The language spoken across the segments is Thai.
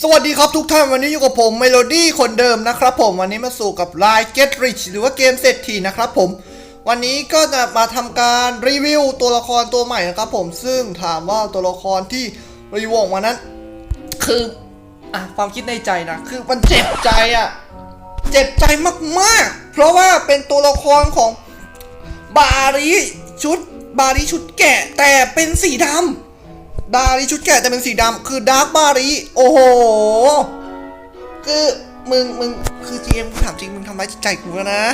สวัสดีครับทุกท่านวันนี้อยู่กับผมเมโลดี้คนเดิมนะครับผมวันนี้มาสู่กับ Line Get Rich หรือว่าเกมเศรษฐีนะครับผมวันนี้ก็จะมาทำการรีวิวตัวละครตัวใหม่นะครับผมซึ่งถามว่าตัวละครที่รีวิวออกมานั้น คืออะความคิดในใจนะคือมันเจ็บใจอะเจ็บใจมากๆ เพราะว่าเป็นตัวละครของบารีชุดบารีชุดแกะแต่เป็นสีดำ บารีชุดแกะแต่เป็นสีดำคือดาร์กบารีโอ้โห คือมึงมึงคือ GM ถามจริงมึงทำร้ายจิตใจกูแล้วนะ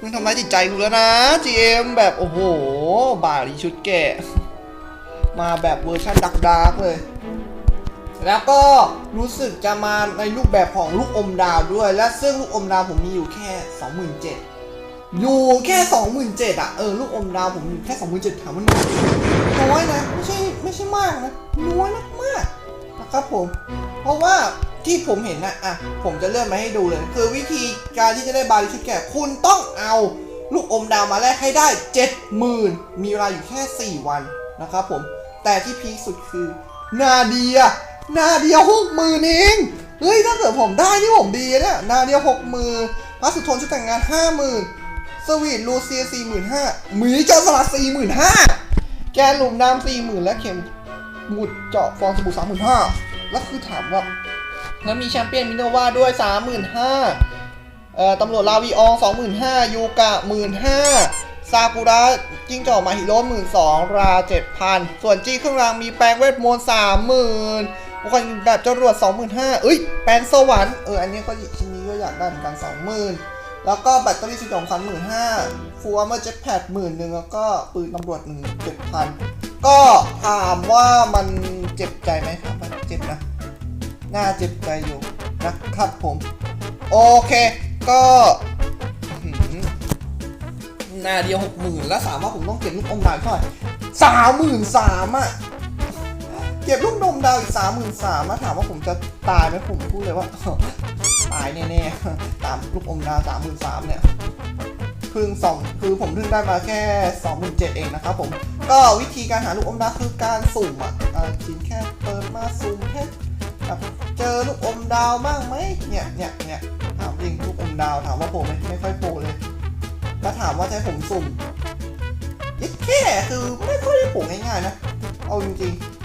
มึงทำร้ายจิตใจกูแล้วนะ GM แบบโอ้โห บารีชุดแกะมาแบบเวอร์ชันดักดาร์กเลย แล้วก็รู้สึกจะมาในรูปแบบของลูกอมดาวด้วย และซึ่งลูกอมดาวผมมีอยู่แค่ 27,000อยู่แค่ 27,000อะ เออ ลูกอมดาวผมอยู่แค่ 27,000ถามว่า น้อยนะไม่ใช่ไม่ใช่มากนะน้อยมากๆนะครับผมเพราะว่าที่ผมเห็นนะอะผมจะเลื่อนมาให้ดูเลย คือวิธีการที่จะได้บาริชุดแก่คุณต้องเอาลูกอมดาวมาแลกให้ได้ 70,000 มีเวลาอยู่แค่ 4 วันนะครับผม แต่ที่พีคสุดคือ นาเดีย นาเดียหกหมื่นเองเฮ้ยถ้าเกิดผมได้นี่ผมดีเนี่ยนาเดียหกหมื่นพระสุทนชุดแต่งงานห้าหมื่นสวีทลูเซียสี่หมื่นห้าหมีเจ้าสลัดสี่หมื่นห้า แกนหลุมน้ำสี่หมื่นและเข็มหมุดเจาะฟองสบู่สามหมื่นห้าแล้วคือถามว่า แล้วมีแชมเปี้ยนมินโนวาด้วยสามหมื่นห้าเอ่อตำรวจลาวีอองสองหมื่นห้ายูกะหมื่นห้าซากุระจิ้งจอกมาฮิโร่หมื่นสองราเจ็ดพันส่วนจีเครื่องรางมีแปลงเวทมนต์สามหมื่นบุคคลแบบจรวดสองหมื่นห้าเอ้ย แปลงสวรรค์เอออันนี้ก็ชิ้นนี้ก็อยากได้เหมือนกันสองหมื่นแล้วก็แบตเตอรี่สิบสองพันหมื่นห้า ฟูอาเมอร์เจ็ตแพดหมื่นหนึ่งแล้วก็ปืนตำรวจหนึ่งเจ็ดพันก็ถามว่ามันเจ็บใจไหมครับมันเจ็บนะ น่าเจ็บใจอยู่นะครับผม โอเค ก็นาเดียวหกหมื่นแล้วสามว่าผมต้องเก็บลูกอมดาวเท่าไหร่สามหมื่นสามอะ เก็บลูกนมดาวอีกสามหมื่นสามถามว่าผมจะตายไหมผมพูดเลยว่า ตายแน่ๆตามลูกอมดาวสามหมื่นสามเนี่ย เพิ่งสองคือผมเพิ่งได้มาแค่2 7 0 0เองนะครับผมก็วิธีการหาลูกอมดาวคือการสุ่มอะชิ้นแค่เปิดมาสุ่มแค่เจอลูกอมดาวบ้างไหมเนี่ยเนี่ยเนี่ยถามจริงลูกอมดาวถามว่าโผล่ไหมไม่ค่อยโผล่เลยแล้วถามว่าให้ผมสุ่มยิ่แค่คือไม่ค่อยได้โผล่ง่ายๆนะเอาจริงๆ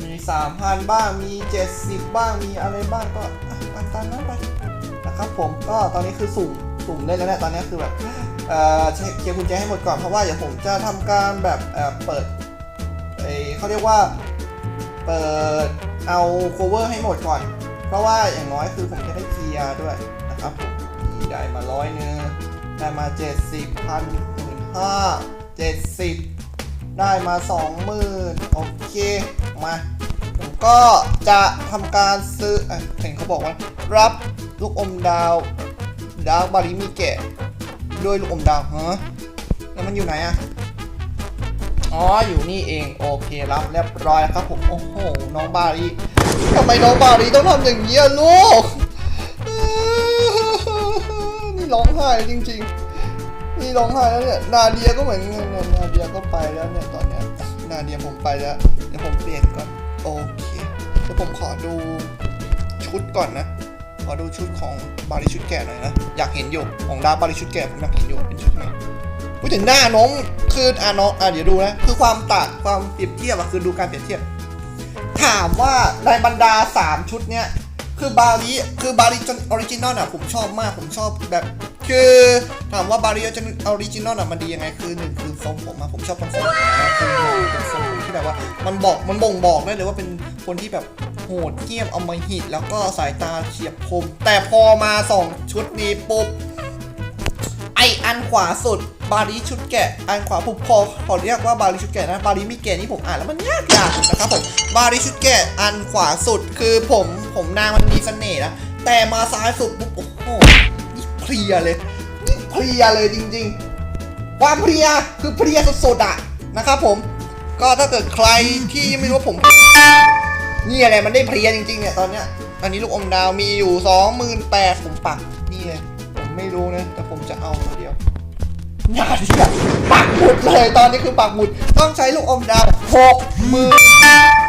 มีสามพันบ้างมีเจ็ดสิบบ้างมีอะไรบ้างก็ตามตามนั้นไปนะครับผมก็ตอนนี้คือสุ่ม สุ่มเล่นแล้วเนี่ยตอนนี้คือแบบเอ่อเช็คเคลียร์กุญแจให้หมดก่อนเพราะว่าเดี๋ยวผมจะทำการแบบเอ่อเปิดไอเขาเรียกว่าเปิดเอา cover ให้หมดก่อน เพราะว่าอย่างน้อยคือผมจะได้เคลียร์ด้วยนะครับผมได้มาร้อยนึงได้มาเจ็ดสิบพันหมื่นห้าเจ็ดสิบได้มาสองหมื่นโอเคมาผมก็จะทำการซื้ออะเห็นเขาบอกว่า รับลูกอมดาว ดาวบาริมีแกะด้วยลูกอมดาวฮะแล้วมันอยู่ไหนอะอ๋ออยู่นี่เองโอเครับเรียบร้อยครับผมโอ้โหน้องบาริทำไมน้องบาริต้องทำอย่างนี้ลูกนี่ร้องไห้จริง ๆ นี่ร้องไห้แล้วเนี่ยนาเดียก็เหมือนกันเนี่ยนาเดียก็ไปแล้วเนี่ยตอนเนี้ยนาเดียผมไปแล้วเดี๋ยวผมเปลี่ยนก่อนโอเคเดี๋ยวผมขอดูชุดก่อนนะ ขอดูชุดของบาริชุดแก่หน่อยนะ อยากเห็นอยู่ของดาบาริชุดแก่ผมอยากเห็นอยู่เป็นชุดไหนพูดถึงหน้าน้องคืออะน้องอะเดี๋ยวดูนะ คือความต่างความเปรียบเทียบอะคือดูการเปรียบเทียบ ถามว่าในบรรดา 3 ชุดเนี้ยคือบาริคือบาริจนออริจินอลอะผมชอบมากผมชอบแบบคือถามว่าบาริจนออริจินอลอะมันดียังไงคือหนึ่งคือทรงผมอะผมชอบทรงผมนะคือเป็นทรงผมที่แบบว่ามันบอกมันบ่งบอกได้เลยว่าเป็นคนที่แบบ โหดเหี้ยมเอามาหิดแล้วก็สายตาเฉียบคม แต่พอมาสองชุดนี้ปุ๊บ ไออันขวาสุด บาริชุดแกะ อันขวาผมพอขอเรียกว่าบาริชุดแกะนะบาริมีแกะนี่ผมอ่านแล้วมันยากยากนะครับผมบาริชุดแกะอันขวาสุดคือผมผมนางมันมีเสน่ห์นะแต่มาซ้ายสุดปุ๊บโอ้โหนี่เพลียเลยนี่เพลียเลยจริงๆความเพลียคือเพลียสุดๆอะนะครับผมก็ถ้าเกิดใครที่ไม่รู้ว่าผม นี่อะไรมันได้เพลียจริงๆเนี่ยตอนเนี้ยอันนี้ลูกอมดาวมีอยู่สองหมื่นแปดผมปักนี่เลยผมไม่รู้นะ แต่ผมจะเอาตัวเดียวงาที่ปักหมุดเลยตอนนี้คือปักหมุดต้องใช้ลูกอมดาวหกหมื่น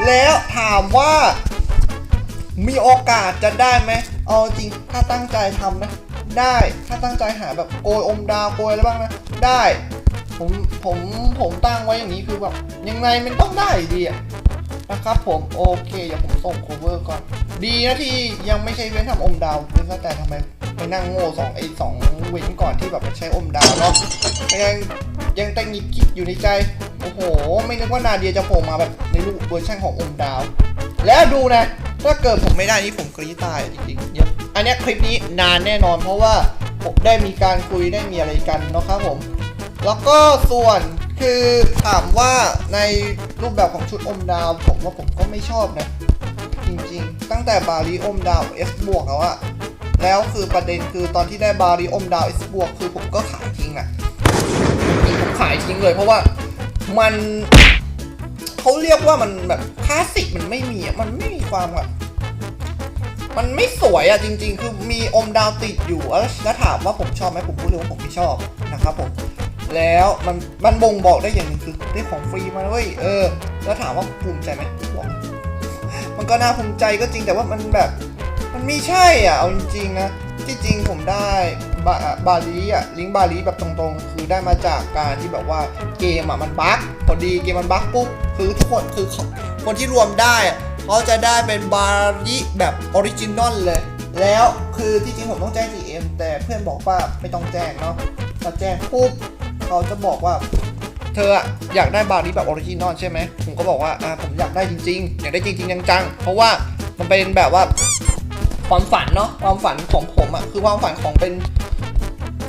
แล้วถามว่า มีโอกาสจะได้ไหมเอาจริงถ้าตั้งใจทำนะ ได้ถ้าตั้งใจหาแบบโกยอมดาวโกยอะไรบ้างนะ ได้ผมผมผมตั้งไว้อย่างนี้คือแบบยังไงมันต้องได้ดีอะ นะครับผมโอเคเดี๋ยวผมส่ง cover ก่อน ดีนะที่ยังไม่ใช่เว้นทำอมดาวเว้นแต่ทำไมไปนั่งโง่สองไอ้สองเว้นก่อนที่แบบใช้อมดาวเนาะยังยังแต่งิดคิดอยู่ในใจ โอ้โห ไม่นึกว่านาเดียจะโผล่มาแบบในรูปเวอร์ชันของอมดาว แล้วดูนะ ถ้าเกิดผมไม่ได้นี่ผมกรี๊ดตายจริงๆเดี๋ยอันนี้คลิปนี้นานแน่นอนเพราะว่าผมได้มีการคุยได้มีอะไรกันเนาะครับผม แล้วก็ส่วน คือถามว่าในรูปแบบของชุดอมดาว ผมว่าผมก็ไม่ชอบนะ จริงๆ ตั้งแต่บาลีอมดาว S บวกแล้วอะแล้วคือประเด็นคือตอนที่ได้บาลีอมดาว S บวกคือผมก็ขายทิ้งอะผมขายทิ้งเลยเพราะว่ามันเขาเรียกว่ามันแบบคลาสสิกมันไม่มีอะมันไม่มีความแบบมันไม่สวยอะจริง ๆ คือมีอมดาวติดอยู่แล้วแล้วถามว่าผมชอบไหมผมพูดเลยว่าผมไม่ชอบนะครับผม แล้วมันมันบ่งบอกได้อย่างหนึ่งคือได้ของฟรีมาเว้ยเออ แล้วถามว่าภูมิใจไหมบอกมันก็น่าภูมิใจก็จริงแต่ว่ามันแบบ มันไม่ใช่อะเอาจริงๆนะที่จริงผมได้บาบาลีอะลิงก์บาลีแบบตรงๆ คือได้มาจากการที่แบบว่าเกมอะมันบั๊กพอดีเกมมันบั๊กปุ๊บคือทุกคนคือคนที่รวมได้เขาจะได้เป็นบาลีแบบออริจินอลเลย แล้วคือที่จริงผมต้องแจ้ง GM แต่เพื่อนบอกว่าไม่ต้องแจ้งเนาะถ้าแจ้งปุ๊บ เขาจะบอกว่า เธออยากได้บาร์นี้แบบออริจินอลใช่ไหมผมก็บอกว่าอ่าผมอยากได้จริงๆ อยากได้จริงๆจังๆเพราะว่ามันเป็นแบบว่าความฝันเนาะความฝันของผมอะคือความฝันของเป็น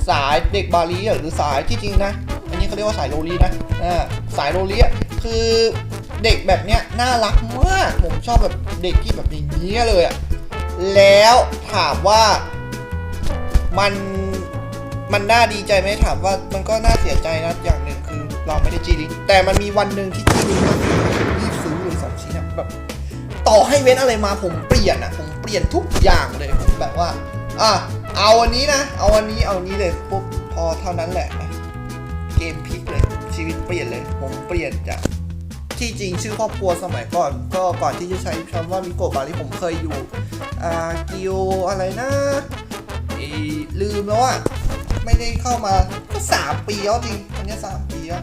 สายเด็กบาลีหรือสายที่จริงนะอันนี้เขาเรียกว่าสายโรลีนะอ่าสายโรลีอะคือเด็กแบบเนี้ยน่ารักมากผมชอบแบบเด็กที่แบบอย่างนี้เลยอะแล้วถามว่ามัน มันน่าดีใจไหมถามว่ามันก็น่าเสียใจนะอย่างหนึ่งคือ เราไม่ได้จีลิงแต่มันมีวันหนึ่งที่จีลิงรีบซื้อเลยสองชิ้นอะแบบต่อให้เว้นอะไรมาผมเปลี่ยนอะผมเปลี่ยนทุกอย่างเลยผมแบบว่าอะเอาอันนี้นะ เอาอันนี้เอาอันนี้เลยปุ๊บพอเท่านั้นแหละ เกมพลิกเลย ชีวิตเปลี่ยนเลย ผมเปลี่ยนจากที่จริงชื่อครอบครัวสมัยก่อน ก็ก่อนที่จะใช้คำว่ามิโกะบาลีผมเคยอยู่อ่ากิโออะไรนะลืมแล้วอะ ไม่ได้เข้ามาก็สามปีแล้วจริงอันนี้สามปีแล้ว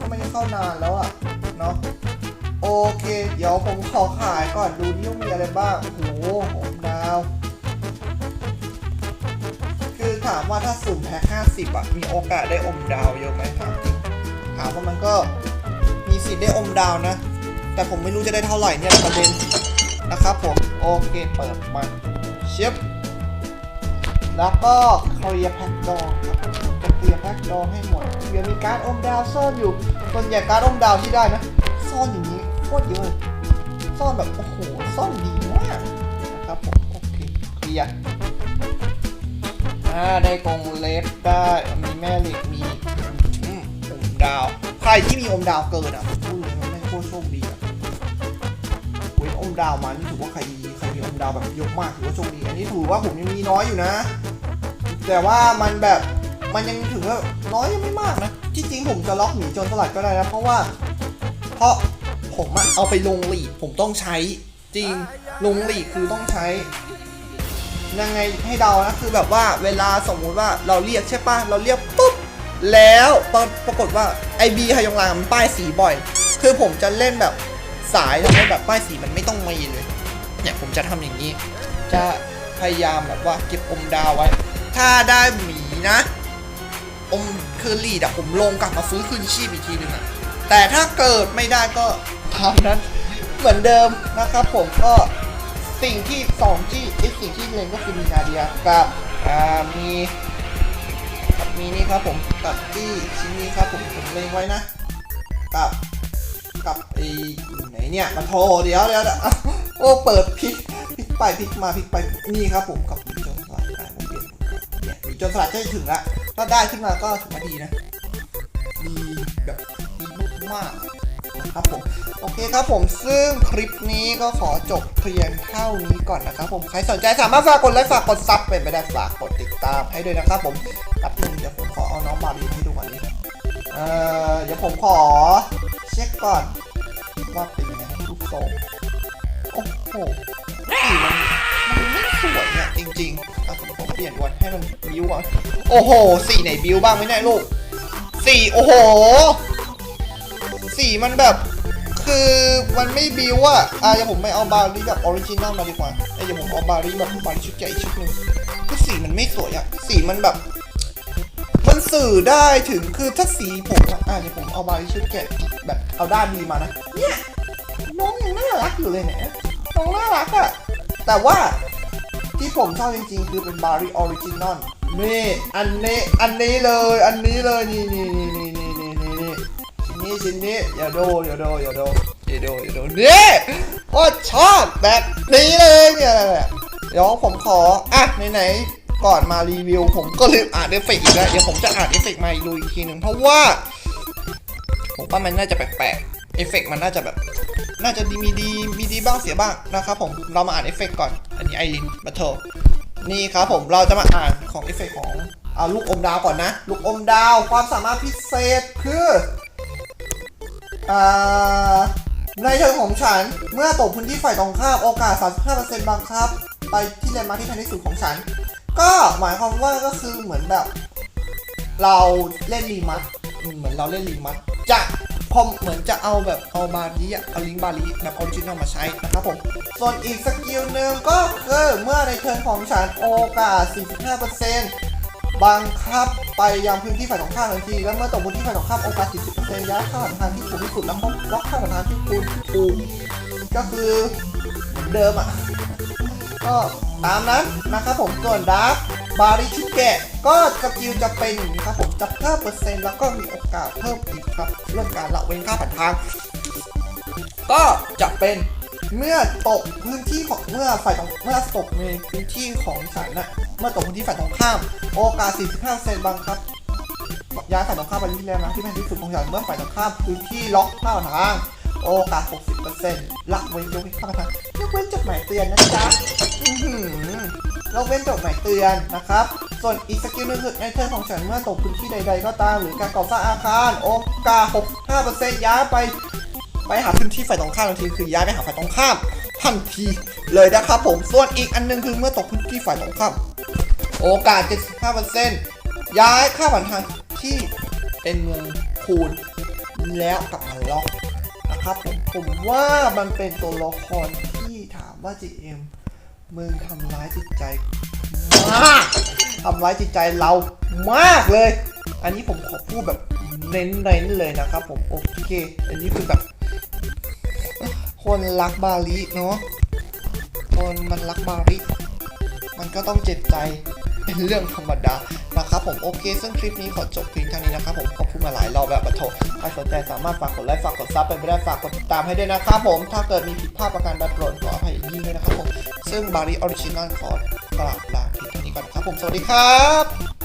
ก็ไม่ได้เข้านานแล้วอะเนาะโอเค เดี๋ยวผมขอขายก่อนดูดิว่ามีอะไรบ้างโอ้โหผมดาว คือถามว่าถ้าสุ่มแพ็คห้าสิบอะ มีโอกาสได้อมดาวเยอะไหมถามจริงถามว่ามันก็มีสิทธิ์ได้อมดาวนะ แต่ผมไม่รู้จะได้เท่าไหร่เนี่ยประเด็นนะครับผม โอเค เปิดมันเชียบ แล้วก็เคลียร์แพ็กดองครับจะเคลียร์แพ็กดองให้หมดเดี๋ยวมีการอมดาวซ่อนอยู่ส่วนใหญ่การอมดาวที่ได้นะ ซ่อนอย่างนี้โคตรเยอะเลยซ่อนแบบโอ้โหซ่อนดีมากนะครับผมโอเคเคลียร์อ่าได้กรงเล็บได้มีแม่เหล็กมีอมดาว ใครที่มีอมดาวเกินอะพูดเลยไม่โคตรโชคดีอะเว้นอมดาวมานี่ถือว่าใครใครมีอมดาวแบบเยอะมากถือว่าโชคดีอันนี้ถือว่าผมยังมีน้อยอยู่นะ แต่ว่ามันแบบมันยังถือว่าน้อยยังไม่มากนะที่จริงผมจะล็อกหมีโจนสลัดก็ได้นะเพราะว่า เพราะผมอะเอาไปลงหลีกผมต้องใช้ จริงลงหลีกคือต้องใช้ ยังไงให้เดานะคือแบบว่าเวลาสมมุติว่าเราเรียกใช่ปะเราเรียกปุ๊บแล้วปรปรากฏว่าไอบีฮยองรางมันป้ายสีบ่อย คือผมจะเล่นแบบสายทำให้แบบป้ายสีมันไม่ต้องมีเลยเนี่ยผมจะทำอย่างนี้ จะพยายามแบบว่าเก็บอมดาวไว้ ถ้าได้หมีนะอมคือลีดอะผมลงกลับมาฟื้นคืนชีพอีกทีหนึงอะแต่ถ้าเกิดไม่ได้ก็ทำนั้นเหมือนเดิมนะครับผมก็สิ่งที่สองที่ไอสิ่งที่เล็งก็คือมีนาเดียกับอ่ามีกับมีนี่ครับผมกับที่ชิ้นนี้ครับผมผมเล็งไว้นะกับกับไอไหนเนี่ยมันโทรเดี๋ยวเดี๋ยวเดี๋ยวโอ้เปิดพลิกพลิกไปพลิกมาพลิกไปนี่ครับผมกับ จนสลัดจะถึงละถ้าได้ขึ้นมาก็ถือว่าดีนะดีแบบดีมากนะครับผมโอเคครับผมซึ่งคลิปนี้ก็ขอจบเพียงเท่านี้ก่อนนะครับผมใครสนใจสามารถฝากกดไลค์ฝากกดซับเป็นไปได้ฝากกดติดตามให้ด้วยนะครับผมกับนึงเดี๋ยวผมขอเอาน้องบาลีให้ดูก่อนนี้เอ่อเดี๋ยวผมขอเช็คก่อนว่าเป็นยังไงรูปทรงโอ้โหสีมันมันไม่สวยเนี่ยจริง ๆ เปลี่ยนวันให้มันบิวก่อนโอ้โหสีไหนบิวบ้างไหมเนี่ยลูกสีโอ้โหสีมันแบบ คือมันไม่บิวอะอะเดี๋ยวผมไม่เอาบารี่แบบออริจินอลมาดีกว่าเอ้ยเดี๋ยวผมเอาบารี่แบบบารี่ชุดใหญ่ชุดหนึงคือสีมันไม่สวยอะสีมันแบบ มันสื่อได้ถึงคือถ้าสีผมอะอะเดี๋ยวผมเอาบารี่ชุดแกะแบบเอาด้านดีมานะเนี่ยน้องยังน่ารักอยู่เลยเนี่ยน้องน่ารักอะแต่ว่า ที่ผมชอบจริงๆ คือเป็นบารีออริจินอลนี่ อันนี้ อันนี้เลย อันนี้เลย นี่นี่นี่นี่นี่นี่นี่นี่ชิ้นนี้ชิ้นนี้อย่าโดอย่าโดอย่าโดอย่าโดอย่าโดนี่โอ้ชอบแบบนี้เลยเนี่ยเดี๋ยวผมขอ อะไหนๆก่อนมารีวิว ผมก็ลืมอ่านเอฟเฟกต์อีกแล้ว เดี๋ยวผมจะอ่านเอฟเฟกต์มาดูอีกทีหนึ่งเพราะว่า ผมว่ามันน่าจะแปลกๆ เอฟเฟกต์มันน่าจะแบบ น่าจะดีมีดีมีดีบ้างเสียบ้างนะครับผมเรามาอ่านเอฟเฟกต์ก่อน อันนี้ไอรินบัตเทิลนี่ครับผมเราจะมาอ่านของเอฟเฟกต์ของเอาลูกอมดาวก่อนนะ ลูกอมดาวความสามารถพิเศษคืออ่าในเชิงของฉัน เมื่อตกพื้นที่ฝ่ายตรงข้ามโอกาส 35%บังคับ ไปที่แลนมาที่ทันที่สุดของฉัน ก็หมายความว่าก็คือเหมือนแบบ เราเล่นรีมัดเหมือนเราเล่นรีมัดจะ พอเหมือนจะเอาแบบเอาบาลีอะเอาลิงก์บาลีแบบออริจินอลมาใช้นะครับผม ส่วนอีกสกิลหนึ่งก็คือเมื่อในเทิร์นของฉันโอกาส 45%บังคับไปยังพื้นที่ฝ่ายตรงข้ามทันที แล้วเมื่อตกพื้นที่ฝ่ายตรงข้ามโอกาส 40%ย้ายข้าหาทางที่ถูกที่สุดแล้วก็ล็อกข้าหาทางที่คุณถูกก็คือเหมือนเดิมอะ ก็ตามนั้นนะครับผมส่วนดาร์ บาริชิเกะก็สกิลจะเป็นอย่างนี้ครับผมจะเพิ่มเปอร์เซ็นต์แล้วก็มีโอกาสเพิ่มอีกครับเรื่องการละเว้นค่าผ่านทาง ก็จะเป็นเมื่อตกพื้นที่ของเมื่อฝ่ายตรงเมื่อตกในพื้นที่ของฉันนะเมื่อตกพื้นที่ฝ่ายตรงข้าม โอกาส 45%บังครับย้ายฝ่ายตรงข้ามไปที่แลนด์มาร์คที่แพงที่สุดของฉันเมื่อฝ่ายตรงข้ามพื้นที่ล็อกข้าทาง โอกาส 60%ละเว้นยกเว้นข้าทางยกเว้นจดหมายเตือนนะจ๊ะ อื้อหือละเว้นจดหมายเตือนนะครับ ส่วนอีกสกิลหนึงคือในเทิร์นของฉันเมื่อตกพื้นที่ใด ๆ ก็ตาม หรือการก่อสร้างอาคาร โอกาส65%ย้ายไป ไปหาพื้นที่ฝ่ายตรงข้ามทันทีคือย้ายไปหาฝ่ายตรงข้ามทันทีเลยนะครับผม ส่วนอีกอันหนึงคือเมื่อตกพื้นที่ฝ่ายตรงข้ามโอกาส 75%ย้ายค่าผ่านทางที่เป็นเงินคูณแล้วกลับมาล็อกนะครับผมผมว่ามันเป็นตัวละครที่ถามว่า GM มึงทำร้ายจิตใจมากทำร้ายจิตใจเรามากเลย อันนี้ผมขอพูดแบบเน้นๆเลยนะครับผมโอเค อันนี้คือแบบคนรักบาลีเนาะคนมันรักบาลีมันก็ต้องเจ็บใจเป็นเรื่องธรรมดา นะครับผมโอเค ซึ่งคลิปนี้ขอจบเพียงเท่านี้นะครับผมขอบคุณมาหลายรอบแล้วบัตโทใครสนใจสามารถฝากกดไลค์ฝากกดซับไปไม่ได้ฝากกดติดตามให้ด้วยนะครับผมถ้าเกิดมีผิดพลาดประการใดโปรดขออภัยยิ่งด้วยนะครับผมซึ่งบารีออริจินัลขอกราบลาเพียงเท่านี้ก่อนครับผมสวัสดีครับ